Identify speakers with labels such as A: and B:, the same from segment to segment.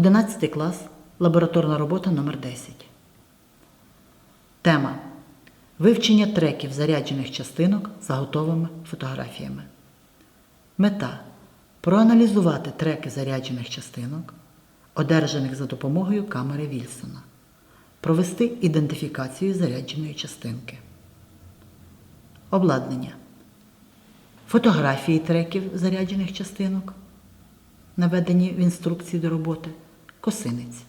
A: 11 клас, лабораторна робота номер 10 Тема Вивчення треків заряджених частинок за готовими фотографіями. Мета проаналізувати треки заряджених частинок, одержаних за допомогою камери Вільсона. Провести ідентифікацію зарядженої частинки. Обладнання. Фотографії треків заряджених частинок, наведені в інструкції до роботи, косинець.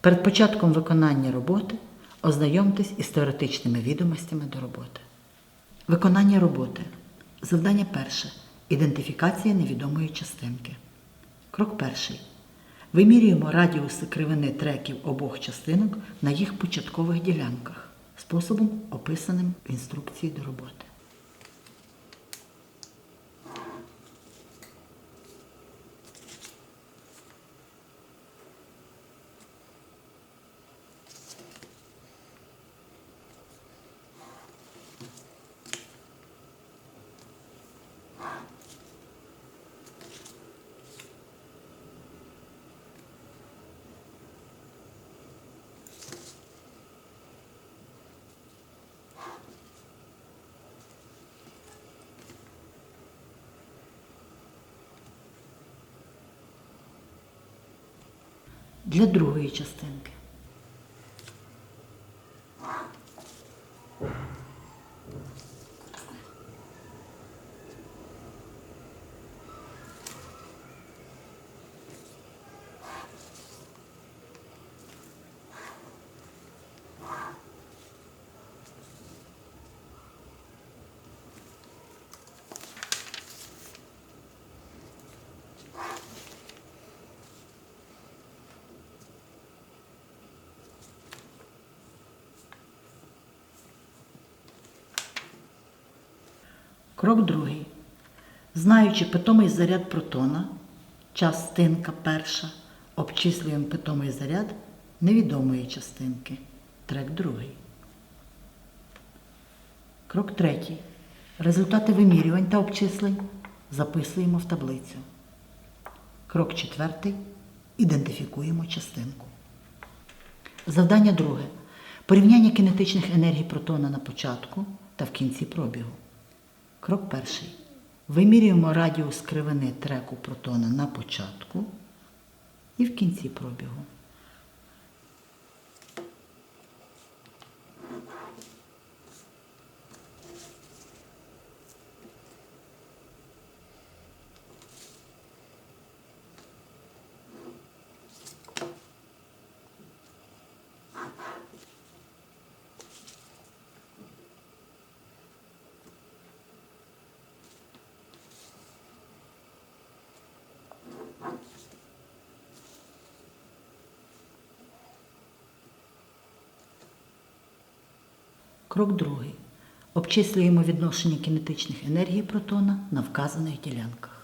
A: Перед початком виконання роботи ознайомтесь із теоретичними відомостями до роботи. Виконання роботи. Завдання перше. Ідентифікація невідомої частинки. Крок перший. Вимірюємо радіуси кривини треків обох частинок на їх початкових ділянках способом, описаним в інструкції до роботи. Для другої частинки. Крок другий. Знаючи питомий заряд протона, частинка перша, обчислюємо питомий заряд невідомої частинки. Трек другий. Крок третій. Результати вимірювань та обчислень записуємо в таблицю. Крок четвертий. Ідентифікуємо частинку. Завдання друге. Порівняння кінетичних енергій протона на початку та в кінці пробігу. Крок перший. Вимірюємо радіус кривини треку протона на початку і в кінці пробігу. Крок другий. Обчислюємо відношення кінетичних енергій протона на вказаних ділянках.